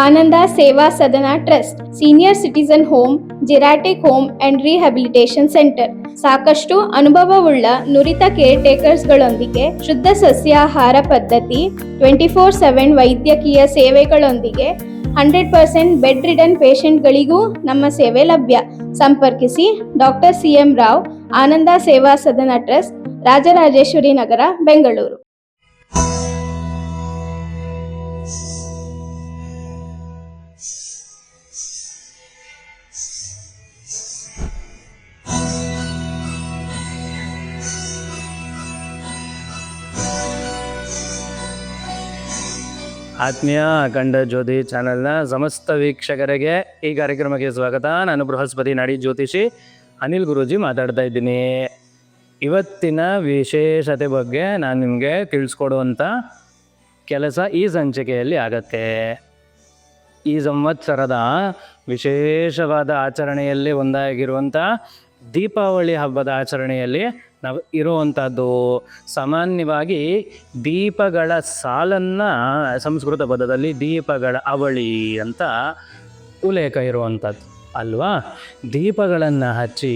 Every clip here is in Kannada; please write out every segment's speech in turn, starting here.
Ananda Seva Sadana trust senior citizen home geriatric home and rehabilitation centre ಸಾಕಷ್ಟು ಅನುಭವವುಳ್ಳ ನುರಿತ ಕೇರ್ ಟೇಕರ್ಸ್ಗಳೊಂದಿಗೆ ಶುದ್ಧ ಸಸ್ಯಾಹಾರ ಪದ್ಧತಿ ಟ್ವೆಂಟಿ ಫೋರ್ ಸೆವೆನ್ ವೈದ್ಯಕೀಯ ಸೇವೆಗಳೊಂದಿಗೆ ಹಂಡ್ರೆಡ್ ಪರ್ಸೆಂಟ್ ಬೆಡ್ ರಿಡನ್ ಪೇಷಂಟ್ಗಳಿಗೂ ನಮ್ಮ ಸೇವೆ ಲಭ್ಯ. ಸಂಪರ್ಕಿಸಿ doctor C M Rao Ananda Seva Sadana trust Rajarajeshwari Nagar, Bengaluru. ಆತ್ಮೀಯ ಅಖಂಡ ಜ್ಯೋತಿ ಚಾನೆಲ್ನ ಸಮಸ್ತ ವೀಕ್ಷಕರಿಗೆ ಈ ಕಾರ್ಯಕ್ರಮಕ್ಕೆ ಸ್ವಾಗತ. ನಾನು ಬೃಹಸ್ಪತಿ, ನಾಡಿ ಜ್ಯೋತಿಷಿ ಅನಿಲ್ ಗುರೂಜಿ ಮಾತಾಡ್ತಾ ಇದ್ದೀನಿ. ಇವತ್ತಿನ ವಿಶೇಷತೆ ಬಗ್ಗೆ ನಾನು ನಿಮಗೆ ತಿಳಿಸ್ಕೊಡುವಂಥ ಕೆಲಸ ಈ ಸಂಚಿಕೆಯಲ್ಲಿ ಆಗತ್ತೆ. ಈ ಸಂವತ್ಸರದ ವಿಶೇಷವಾದ ಆಚರಣೆಯಲ್ಲಿ ಒಂದಾಗಿರುವಂಥ ದೀಪಾವಳಿ ಹಬ್ಬದ ಆಚರಣೆಯಲ್ಲಿ ನಾವು ಇರುವಂಥದ್ದು ಸಾಮಾನ್ಯವಾಗಿ ದೀಪಗಳ ಸಾಲನ್ನು ಸಂಸ್ಕೃತ ಪದದಲ್ಲಿ ದೀಪಗಳ ಅವಳಿ ಅಂತ ಉಲ್ಲೇಖ ಇರುವಂಥದ್ದು ಅಲ್ವಾ? ದೀಪಗಳನ್ನು ಹಚ್ಚಿ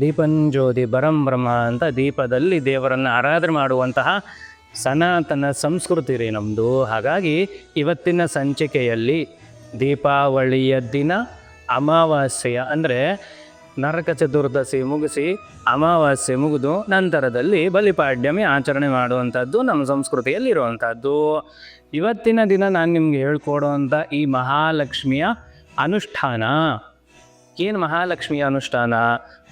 ದೀಪಂಜ್ಯೋತಿ ಬರಂಬ್ರಹ್ಮ ಅಂತ ದೀಪದಲ್ಲಿ ದೇವರನ್ನು ಆರಾಧನೆ ಮಾಡುವಂತಹ ಸನಾತನ ಸಂಸ್ಕೃತಿ ರೀ ನಮ್ಮದು ಹಾಗಾಗಿ ಇವತ್ತಿನ ಸಂಚಿಕೆಯಲ್ಲಿ ದೀಪಾವಳಿಯ ದಿನ, ಅಮಾವಾಸ್ಯೆಯ ಅಂದರೆ ನರಕ ಚತುರ್ದಶಿ ಮುಗಿಸಿ ಅಮಾವಾಸ್ಯೆ ಮುಗಿದು ನಂತರದಲ್ಲಿ ಬಲಿಪಾಡ್ಯಮಿ ಆಚರಣೆ ಮಾಡುವಂಥದ್ದು ನಮ್ಮ ಸಂಸ್ಕೃತಿಯಲ್ಲಿ ಇರುವಂಥದ್ದು ಇವತ್ತಿನ ದಿನ ನಾನು ನಿಮ್ಗೆ ಹೇಳ್ಕೊಡುವಂಥ ಈ ಮಹಾಲಕ್ಷ್ಮಿಯ ಅನುಷ್ಠಾನ. ಏನು ಮಹಾಲಕ್ಷ್ಮಿ ಅನುಷ್ಠಾನ,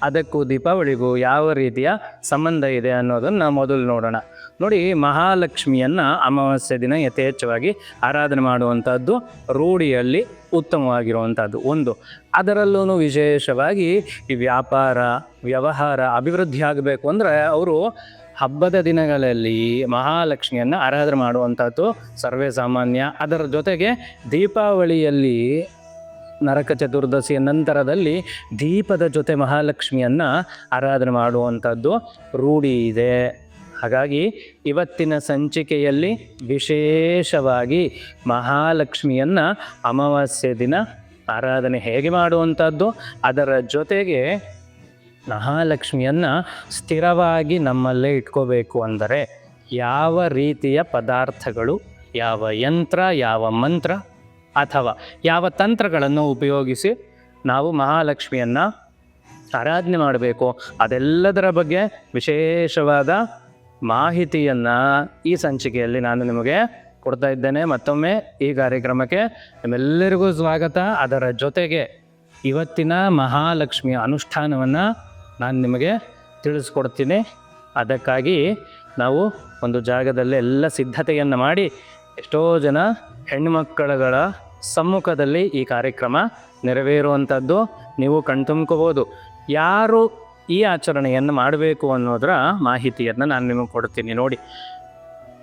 ಅದಕ್ಕೂ ದೀಪಾವಳಿಗೂ ಯಾವ ರೀತಿಯ ಸಂಬಂಧ ಇದೆ ಅನ್ನೋದನ್ನು ಮೊದಲು ನೋಡೋಣ. ನೋಡಿ, ಮಹಾಲಕ್ಷ್ಮಿಯನ್ನು ಅಮಾವಾಸ್ಯೆ ದಿನ ಯಥೇಚ್ಛವಾಗಿ ಆರಾಧನೆ ಮಾಡುವಂಥದ್ದು ರೂಢಿಯಲ್ಲಿ ಉತ್ತಮವಾಗಿರುವಂಥದ್ದು. ಒಂದು ಅದರಲ್ಲೂ ವಿಶೇಷವಾಗಿ ಈ ವ್ಯಾಪಾರ, ವ್ಯವಹಾರ ಅಭಿವೃದ್ಧಿ ಆಗಬೇಕು ಅಂದರೆ ಅವರು ಹಬ್ಬದ ದಿನಗಳಲ್ಲಿ ಮಹಾಲಕ್ಷ್ಮಿಯನ್ನು ಆರಾಧನೆ ಮಾಡುವಂಥದ್ದು ಸರ್ವೇ ಸಾಮಾನ್ಯ ಅದರ ಜೊತೆಗೆ ದೀಪಾವಳಿಯಲ್ಲಿ ನರಕ ಚತುರ್ದಶಿಯ ನಂತರದಲ್ಲಿ ದೀಪದ ಜೊತೆ ಮಹಾಲಕ್ಷ್ಮಿಯನ್ನು ಆರಾಧನೆ ಮಾಡುವಂಥದ್ದು ರೂಢಿ ಇದೆ. ಹಾಗಾಗಿ ಇವತ್ತಿನ ಸಂಚಿಕೆಯಲ್ಲಿ ವಿಶೇಷವಾಗಿ ಮಹಾಲಕ್ಷ್ಮಿಯನ್ನು ಅಮಾವಾಸ್ಯೆ ದಿನ ಆರಾಧನೆ ಹೇಗೆ ಮಾಡುವಂಥದ್ದು, ಅದರ ಜೊತೆಗೆ ಮಹಾಲಕ್ಷ್ಮಿಯನ್ನು ಸ್ಥಿರವಾಗಿ ನಮ್ಮಲ್ಲೇ ಇಟ್ಕೋಬೇಕು ಅಂದರೆ ಯಾವ ರೀತಿಯ ಪದಾರ್ಥಗಳು, ಯಾವ ಯಂತ್ರ, ಯಾವ ಮಂತ್ರ ಅಥವಾ ಯಾವ ತಂತ್ರಗಳನ್ನು ಉಪಯೋಗಿಸಿ ನಾವು ಮಹಾಲಕ್ಷ್ಮಿಯನ್ನು ಆರಾಧನೆ ಮಾಡಬೇಕು. ಅದೆಲ್ಲದರ ಬಗ್ಗೆ ವಿಶೇಷವಾದ ಮಾಹಿತಿಯನ್ನು ಈ ಸಂಚಿಕೆಯಲ್ಲಿ ನಾನು ನಿಮಗೆ ಕೊಡ್ತಾ ಇದ್ದೇನೆ. ಮತ್ತೊಮ್ಮೆ ಈ ಕಾರ್ಯಕ್ರಮಕ್ಕೆ ನಿಮ್ಮೆಲ್ಲರಿಗೂ ಸ್ವಾಗತ. ಅದರ ಜೊತೆಗೆ ಇವತ್ತಿನ ಮಹಾಲಕ್ಷ್ಮಿಯ ಅನುಷ್ಠಾನವನ್ನು ನಾನು ನಿಮಗೆ ತಿಳಿಸ್ಕೊಡ್ತೀನಿ. ಅದಕ್ಕಾಗಿ ನಾವು ಒಂದು ಜಾಗದಲ್ಲಿ ಎಲ್ಲ ಸಿದ್ಧತೆಯನ್ನು ಮಾಡಿ ಎಷ್ಟೋ ಜನ ಹೆಣ್ಣುಮಕ್ಕಳುಗಳ ಸಮ್ಮುಖದಲ್ಲಿ ಈ ಕಾರ್ಯಕ್ರಮ ನೆರವೇರುವಂಥದ್ದು ನೀವು ಕಣ್ತುಂಬ್ಕೋಬೋದು. ಯಾರು ಈ ಆಚರಣೆಯನ್ನು ಮಾಡಬೇಕು ಅನ್ನೋದರ ಮಾಹಿತಿಯನ್ನು ನಾನು ನಿಮಗೆ ಕೊಡ್ತೀನಿ. ನೋಡಿ,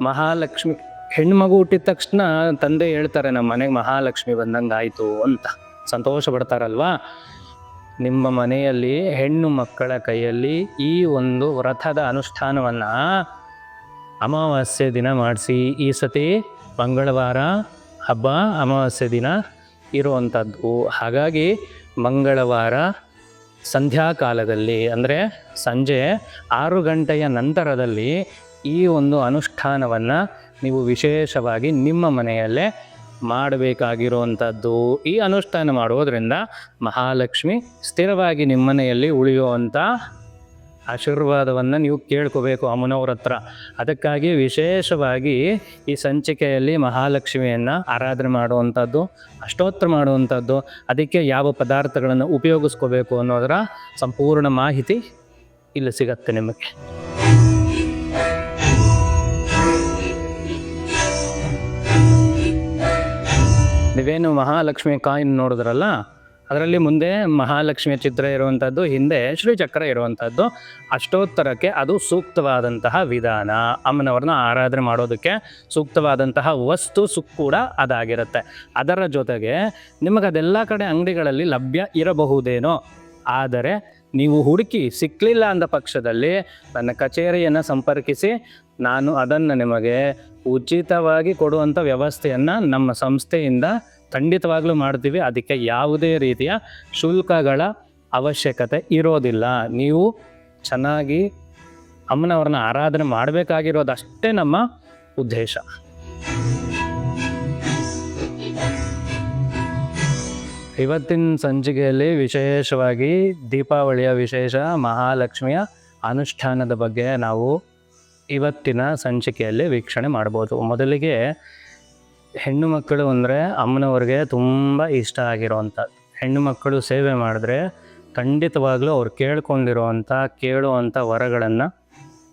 ಮಹಾಲಕ್ಷ್ಮಿ ಹೆಣ್ಮಗು ಹುಟ್ಟಿದ ತಕ್ಷಣ ತಂದೆ ಹೇಳ್ತಾರೆ, ನಮ್ಮ ಮನೆಗೆ ಮಹಾಲಕ್ಷ್ಮಿ ಬಂದಂಗೆ ಆಯಿತು ಅಂತ. ಸಂತೋಷ ಪಡ್ತಾರಲ್ವಾ? ನಿಮ್ಮ ಮನೆಯಲ್ಲಿ ಹೆಣ್ಣು ಮಕ್ಕಳ ಕೈಯಲ್ಲಿ ಈ ಒಂದು ವ್ರತದ ಅನುಷ್ಠಾನವನ್ನು ಅಮಾವಾಸ್ಯೆ ದಿನ ಮಾಡಿಸಿ, ಈ ಸತಿ ಮಂಗಳವಾರ ಹಬ್ಬ, ಅಮಾವಾಸ್ಯೆ ದಿನ ಇರುವಂಥದ್ದು. ಹಾಗಾಗಿ ಮಂಗಳವಾರ ಸಂಧ್ಯಾಕಾಲದಲ್ಲಿ, ಅಂದರೆ ಸಂಜೆ ಆರು ಗಂಟೆಯ ನಂತರದಲ್ಲಿ ಈ ಒಂದು ಅನುಷ್ಠಾನವನ್ನು ನೀವು ವಿಶೇಷವಾಗಿ ನಿಮ್ಮ ಮನೆಯಲ್ಲೇ ಮಾಡಬೇಕಾಗಿರುವಂಥದ್ದು. ಈ ಅನುಷ್ಠಾನ ಮಾಡೋದರಿಂದ ಮಹಾಲಕ್ಷ್ಮಿ ಸ್ಥಿರವಾಗಿ ನಿಮ್ಮ ಮನೆಯಲ್ಲಿ ಉಳಿಯುವಂಥ ಆಶೀರ್ವಾದವನ್ನು ನೀವು ಕೇಳ್ಕೋಬೇಕು ಅಮ್ಮನವ್ರ ಹತ್ರ. ಅದಕ್ಕಾಗಿ ವಿಶೇಷವಾಗಿ ಈ ಸಂಚಿಕೆಯಲ್ಲಿ ಮಹಾಲಕ್ಷ್ಮಿಯನ್ನು ಆರಾಧನೆ ಮಾಡುವಂಥದ್ದು ಅಷ್ಟೋತ್ತರ ಮಾಡುವಂಥದ್ದು, ಅದಕ್ಕೆ ಯಾವ ಪದಾರ್ಥಗಳನ್ನು ಉಪಯೋಗಿಸ್ಕೋಬೇಕು ಅನ್ನೋದರ ಸಂಪೂರ್ಣ ಮಾಹಿತಿ ಇಲ್ಲಿ ಸಿಗತ್ತೆ ನಿಮಗೆ. ನೀವೇನು ಮಹಾಲಕ್ಷ್ಮಿ ಕಾಯಿನ್ ನೋಡಿದ್ರಲ್ಲ? ಅದರಲ್ಲಿ ಮುಂದೆ ಮಹಾಲಕ್ಷ್ಮಿಯ ಚಿತ್ರ ಇರುವಂಥದ್ದು, ಹಿಂದೆ ಶ್ರೀಚಕ್ರ ಇರುವಂಥದ್ದು. ಅಷ್ಟೋತ್ತರಕ್ಕೆ ಅದು ಸೂಕ್ತವಾದಂತಹ ವಿಧಾನ. ಅಮ್ಮನವ್ರನ್ನ ಆರಾಧನೆ ಮಾಡೋದಕ್ಕೆ ಸೂಕ್ತವಾದಂತಹ ವಸ್ತು ಸುಖ ಕೂಡ ಅದಾಗಿರುತ್ತೆ. ಅದರ ಜೊತೆಗೆ ನಿಮಗೆ ಅದೆಲ್ಲ ಕಡೆ ಅಂಗಡಿಗಳಲ್ಲಿ ಲಭ್ಯ ಇರಬಹುದೇನೋ, ಆದರೆ ನೀವು ಹುಡುಕಿ ಸಿಕ್ಕಲಿಲ್ಲ ಅಂದ ಪಕ್ಷದಲ್ಲಿ ನನ್ನ ಕಚೇರಿಯನ್ನು ಸಂಪರ್ಕಿಸಿ ನಾನು ಅದನ್ನು ನಿಮಗೆ ಉಚಿತವಾಗಿ ಕೊಡುವಂಥ ವ್ಯವಸ್ಥೆಯನ್ನು ನಮ್ಮ ಸಂಸ್ಥೆಯಿಂದ ಖಂಡಿತವಾಗ್ಲೂ ಮಾಡ್ತೀವಿ. ಅದಕ್ಕೆ ಯಾವುದೇ ರೀತಿಯ ಶುಲ್ಕಗಳ ಅವಶ್ಯಕತೆ ಇರೋದಿಲ್ಲ. ನೀವು ಚೆನ್ನಾಗಿ ಅಮ್ಮನವ್ರನ್ನ ಆರಾಧನೆ ಮಾಡಬೇಕಾಗಿರೋದಷ್ಟೇ ನಮ್ಮ ಉದ್ದೇಶ. ಇವತ್ತಿನ ಸಂಚಿಕೆಯಲ್ಲಿ ವಿಶೇಷವಾಗಿ ದೀಪಾವಳಿಯ ವಿಶೇಷ ಮಹಾಲಕ್ಷ್ಮಿಯ ಅನುಷ್ಠಾನದ ಬಗ್ಗೆ ನಾವು ಇವತ್ತಿನ ಸಂಚಿಕೆಯಲ್ಲಿ ವೀಕ್ಷಣೆ ಮಾಡ್ಬೋದು. ಮೊದಲಿಗೆ ಹೆಣ್ಣು ಮಕ್ಕಳು ಅಂದರೆ ಅಮ್ಮನವ್ರಿಗೆ ತುಂಬ ಇಷ್ಟ ಆಗಿರೋವಂಥ ಹೆಣ್ಣು ಮಕ್ಕಳು ಸೇವೆ ಮಾಡಿದ್ರೆ ಖಂಡಿತವಾಗ್ಲೂ ಅವ್ರು ಕೇಳ್ಕೊಂಡಿರೋವಂಥ ಕೇಳುವಂಥ ವರಗಳನ್ನು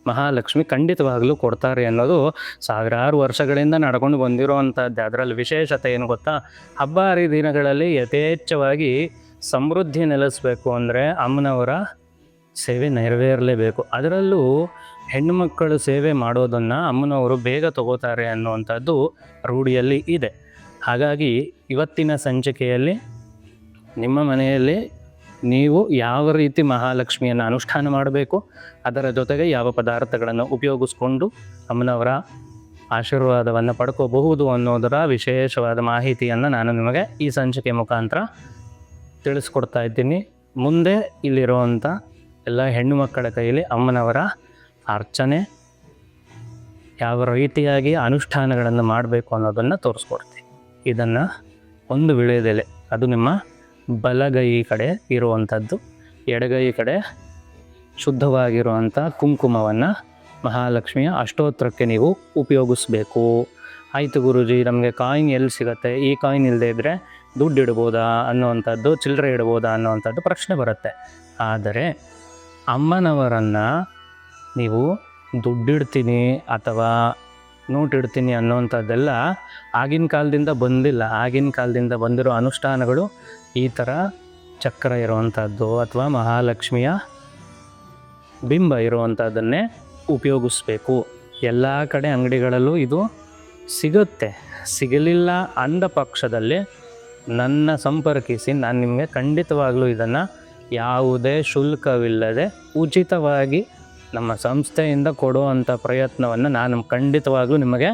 ಮಹಾಲಕ್ಷ್ಮಿ ಖಂಡಿತವಾಗ್ಲೂ ಕೊಡ್ತಾರೆ ಅನ್ನೋದು ಸಾವಿರಾರು ವರ್ಷಗಳಿಂದ ನಡ್ಕೊಂಡು ಬಂದಿರುವಂಥದ್ದು ಅದರಲ್ಲಿ ವಿಶೇಷತೆ ಏನು ಗೊತ್ತಾ? ಹಬ್ಬ ಹರಿದಿನಗಳಲ್ಲಿ ಯಥೇಚ್ಛವಾಗಿ ಸಮೃದ್ಧಿ ನೆಲೆಸಬೇಕು ಅಂದರೆ ಅಮ್ಮನವರ ಸೇವೆ ನೆರವೇರಲೇಬೇಕು. ಅದರಲ್ಲೂ ಹೆಣ್ಣು ಮಕ್ಕಳು ಸೇವೆ ಮಾಡೋದನ್ನು ಅಮ್ಮನವರು ಬೇಗ ತಗೋತಾರೆ ಅನ್ನುವಂಥದ್ದು ರೂಢಿಯಲ್ಲಿ ಇದೆ. ಹಾಗಾಗಿ ಇವತ್ತಿನ ಸಂಚಿಕೆಯಲ್ಲಿ ನಿಮ್ಮ ಮನೆಯಲ್ಲಿ ನೀವು ಯಾವ ರೀತಿ ಮಹಾಲಕ್ಷ್ಮಿಯನ್ನು ಅನುಷ್ಠಾನ ಮಾಡಬೇಕು, ಅದರ ಜೊತೆಗೆ ಯಾವ ಪದಾರ್ಥಗಳನ್ನು ಉಪಯೋಗಿಸ್ಕೊಂಡು ಅಮ್ಮನವರ ಆಶೀರ್ವಾದವನ್ನು ಪಡ್ಕೋಬಹುದು ಅನ್ನೋದರ ವಿಶೇಷವಾದ ಮಾಹಿತಿಯನ್ನು ನಾನು ನಿಮಗೆ ಈ ಸಂಚಿಕೆ ಮುಖಾಂತರ ತಿಳಿಸ್ಕೊಡ್ತಾ ಇದ್ದೀನಿ. ಮುಂದೆ ಇಲ್ಲಿರುವಂಥ ಎಲ್ಲ ಹೆಣ್ಣು ಮಕ್ಕಳ ಕೈಯಲ್ಲಿ ಅಮ್ಮನವರ ಅರ್ಚನೆ, ಯಾವ ರೀತಿಯಾಗಿ ಅನುಷ್ಠಾನಗಳನ್ನು ಮಾಡಬೇಕು ಅನ್ನೋದನ್ನು ತೋರಿಸ್ಕೊಡ್ತೀನಿ ಇದನ್ನು ಒಂದು ವಿಳೆದೆಲೆ ಅದು ನಿಮ್ಮ ಬಲಗೈ ಕಡೆ ಇರುವಂಥದ್ದು. ಎಡಗೈ ಕಡೆ ಶುದ್ಧವಾಗಿರುವಂಥ ಕುಂಕುಮವನ್ನು ಮಹಾಲಕ್ಷ್ಮಿಯ ಅಷ್ಟೋತ್ತರಕ್ಕೆ ನೀವು ಉಪಯೋಗಿಸ್ಬೇಕು. ಆಯಿತು ಗುರುಜಿ, ನಮಗೆ ಕಾಯಿನ್ ಎಲ್ಲಿ ಸಿಗುತ್ತೆ? ಈ ಕಾಯಿನ್ ಇಲ್ಲದೆ ಇದ್ದರೆ ದುಡ್ಡು ಇಡ್ಬೋದಾ ಅನ್ನುವಂಥದ್ದು, ಚಿಲ್ಲರೆ ಇಡ್ಬೋದಾ ಅನ್ನುವಂಥದ್ದು ಪ್ರಶ್ನೆ ಬರುತ್ತೆ. ಆದರೆ, ಅಮ್ಮನವರನ್ನು ನೀವು ದುಡ್ಡಿಡ್ತೀನಿ ಅಥವಾ ನೋಟ್ ಇಡ್ತೀನಿ ಅನ್ನೋವಂಥದ್ದೆಲ್ಲ ಆಗಿನ ಕಾಲದಿಂದ ಬಂದಿಲ್ಲ. ಆಗಿನ ಕಾಲದಿಂದ ಬಂದಿರೋ ಅನುಷ್ಠಾನಗಳು ಈ ಥರ ಚಕ್ರ ಇರುವಂಥದ್ದು ಅಥವಾ ಮಹಾಲಕ್ಷ್ಮಿಯ ಬಿಂಬ ಇರುವಂಥದ್ದನ್ನೇ ಉಪಯೋಗಿಸ್ಬೇಕು. ಎಲ್ಲ ಕಡೆ ಅಂಗಡಿಗಳಲ್ಲೂ ಇದು ಸಿಗುತ್ತೆ. ಸಿಗಲಿಲ್ಲ ಅಂದ ಪಕ್ಷದಲ್ಲಿ ನನ್ನ ಸಂಪರ್ಕಿಸಿ ನಾನು ನಿಮಗೆ ಖಂಡಿತವಾಗಲೂ ಇದನ್ನು ಯಾವುದೇ ಶುಲ್ಕವಿಲ್ಲದೆ ಉಚಿತವಾಗಿ ನಮ್ಮ ಸಂಸ್ಥೆಯಿಂದ ಕೊಡುವಂಥ ಪ್ರಯತ್ನವನ್ನು ನಾನು ಖಂಡಿತವಾಗ್ಲೂ ನಿಮಗೆ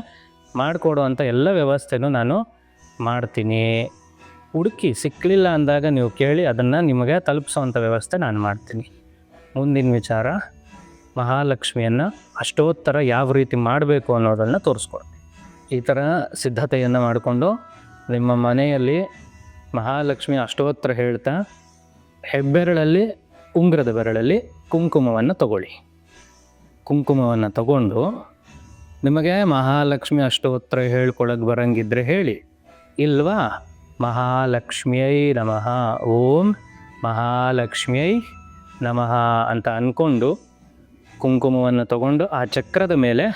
ಮಾಡಿಕೊಡುವಂಥ ಎಲ್ಲ ವ್ಯವಸ್ಥೆನೂ ನಾನು ಮಾಡ್ತೀನಿ. ಹುಡುಕಿ ಸಿಕ್ಕಲಿಲ್ಲ ಅಂದಾಗ ನೀವು ಕೇಳಿ ಅದನ್ನು ನಿಮಗೆ ತಲುಪಿಸೋವಂಥ ವ್ಯವಸ್ಥೆ ನಾನು ಮಾಡ್ತೀನಿ. ಮುಂದಿನ ವಿಚಾರ, ಮಹಾಲಕ್ಷ್ಮಿಯನ್ನು ಅಷ್ಟೋತ್ತರ ಯಾವ ರೀತಿ ಮಾಡಬೇಕು ಅನ್ನೋದನ್ನು ತೋರಿಸ್ಕೊಡ್ತೀನಿ. ಈ ಥರ ಸಿದ್ಧತೆಯನ್ನು ಮಾಡಿಕೊಂಡು ನಿಮ್ಮ ಮನೆಯಲ್ಲಿ ಮಹಾಲಕ್ಷ್ಮಿ ಅಷ್ಟೋತ್ತರ ಹೇಳ್ತಾ, ಹೆಬ್ಬೆರಳಲ್ಲಿ, ಉಂಗ್ರದ ಬೆರಳಲ್ಲಿ ಕುಂಕುಮವನ್ನು ತಗೊಳ್ಳಿ. ಕುಂಕುಮವನ್ನು ತಗೊಂಡು ನಿಮಗೆ ಮಹಾಲಕ್ಷ್ಮಿ ಅಷ್ಟೋತ್ತರ ಹೇಳ್ಕೊಳಕ್ಕೆ ಬರಂಗಿದ್ರೆ ಹೇಳಿ. ಇಲ್ವಾ? ಮಹಾಲಕ್ಷ್ಮಿಯೈ ನಮಃ, ಓಂ ಮಹಾಲಕ್ಷ್ಮಿಯೈ ನಮಃ ಅಂತ ಅಂದ್ಕೊಂಡು ಕುಂಕುಮವನ್ನು ತಗೊಂಡು ಆ ಚಕ್ರದ ಮೇಲೆ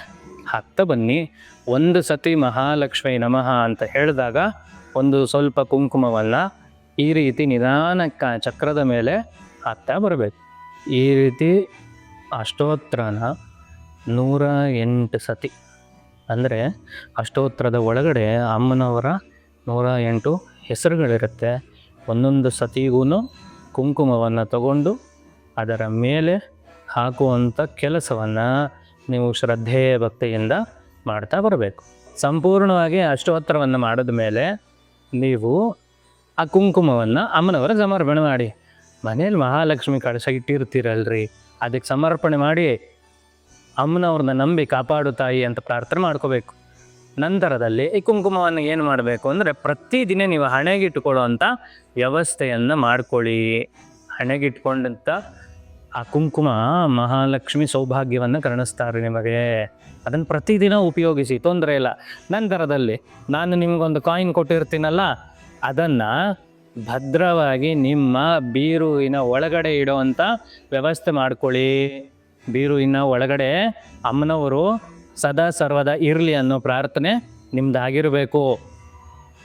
ಹಾಕ್ತಾ ಬನ್ನಿ. ಒಂದು ಸತಿ ಮಹಾಲಕ್ಷ್ಮಿ ನಮಃ ಅಂತ ಹೇಳಿದಾಗ ಒಂದು ಸ್ವಲ್ಪ ಕುಂಕುಮವನ್ನು ಈ ರೀತಿ ನಿಧಾನಕ್ಕೆ ಚಕ್ರದ ಮೇಲೆ ಹಾಕ್ತಾ ಬರಬೇಕು. ಈ ರೀತಿ ಅಷ್ಟೋತ್ತರನ ನೂರ ಎಂಟು ಸತಿ. ಅಂದರೆ ಅಷ್ಟೋತ್ತರದ ಒಳಗಡೆ ಅಮ್ಮನವರ ನೂರ ಎಂಟು ಹೆಸರುಗಳಿರುತ್ತೆ. ಒಂದೊಂದು ಸತಿಗೂ ಕುಂಕುಮವನ್ನು ತಗೊಂಡು ಅದರ ಮೇಲೆ ಹಾಕುವಂಥ ಕೆಲಸವನ್ನು ನೀವು ಶ್ರದ್ಧೆ ಭಕ್ತಿಯಿಂದ ಮಾಡ್ತಾ ಬರಬೇಕು. ಸಂಪೂರ್ಣವಾಗಿ ಅಷ್ಟೋತ್ತರವನ್ನು ಮಾಡಿದ ಮೇಲೆ ನೀವು ಆ ಕುಂಕುಮವನ್ನು ಅಮ್ಮನವರ ಸಮರ್ಪಣೆ ಮಾಡಿ. ಮನೇಲಿ ಮಹಾಲಕ್ಷ್ಮಿ ಕಳಶ ಇಟ್ಟಿರ್ತೀರಲ್ರಿ. ಅದಕ್ಕೆ ಸಮರ್ಪಣೆ ಮಾಡಿ ಅಮ್ಮನವ್ರನ್ನ ನಂಬಿ ಕಾಪಾಡು ತಾಯಿ ಅಂತ ಪ್ರಾರ್ಥನೆ ಮಾಡ್ಕೋಬೇಕು. ನಂತರದಲ್ಲಿ ಈ ಕುಂಕುಮವನ್ನು ಏನು ಮಾಡಬೇಕು ಅಂದರೆ ಪ್ರತಿದಿನ ನೀವು ಹಣೆಗಿಟ್ಟುಕೊಳ್ಳುವಂಥ ವ್ಯವಸ್ಥೆಯನ್ನು ಮಾಡ್ಕೊಳ್ಳಿ. ಹಣೆಗಿಟ್ಕೊಂಡಂಥ ಆ ಕುಂಕುಮ ಮಹಾಲಕ್ಷ್ಮಿ ಸೌಭಾಗ್ಯವನ್ನು ಕರ್ಣಿಸ್ತಾರೆ ನಿಮಗೆ. ಅದನ್ನು ಪ್ರತಿದಿನ ಉಪಯೋಗಿಸಿ, ತೊಂದರೆ ಇಲ್ಲ. ನಂತರದಲ್ಲಿ ನಾನು ನಿಮಗೊಂದು ಕಾಯಿನ್ ಕೊಟ್ಟಿರ್ತೀನಲ್ಲ, ಅದನ್ನು ಭದ್ರವಾಗಿ ನಿಮ್ಮ ಬೀರುವಿನ ಒಳಗಡೆ ಇಡೋವಂಥ ವ್ಯವಸ್ಥೆ ಮಾಡ್ಕೊಳ್ಳಿ. ಬೀರುವಿನ ಒಳಗಡೆ ಅಮ್ಮನವರು ಸದಾ ಸರ್ವದ ಇರಲಿ ಅನ್ನೋ ಪ್ರಾರ್ಥನೆ ನಿಮ್ದಾಗಿರಬೇಕು.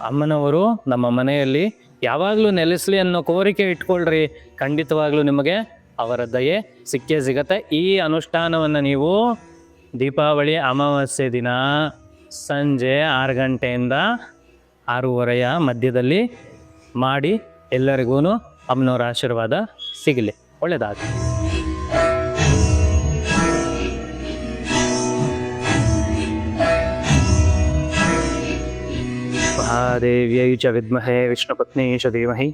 ಅಮ್ಮನವರು ನಮ್ಮ ಮನೆಯಲ್ಲಿ ಯಾವಾಗಲೂ ನೆಲೆಸಲಿ ಅನ್ನೋ ಕೋರಿಕೆ ಇಟ್ಕೊಳ್ರಿ. ಖಂಡಿತವಾಗ್ಲೂ ನಿಮಗೆ ಅವರ ದಯೆ ಸಿಕ್ಕೇ ಸಿಗತ್ತೆ. ಈ ಅನುಷ್ಠಾನವನ್ನು ನೀವು ದೀಪಾವಳಿ ಅಮಾವಾಸ್ಯೆ ದಿನ ಸಂಜೆ ಆರು ಗಂಟೆಯಿಂದ ಆರೂವರೆಯ ಮಧ್ಯದಲ್ಲಿ ಮಾಡಿ ಎಲ್ಲರಿಗೂ ಅಮ್ಮನವರ ಆಶೀರ್ವಾದ ಸಿಗಲಿ. ಒಳ್ಳೆಯದಾಗಲಿ महादेव्यै च विद्महे विष्णुपत्नी च धीमहि।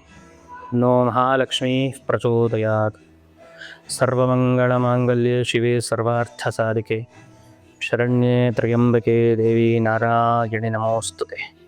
नो महालक्ष्मी प्रचोदयात्। सर्वमङ्गलमाङ्गल्ये शिवे सर्वार्थसाधिके। शरण्ये त्र्यम्बके देवी नारायणि नमोऽस्तु ते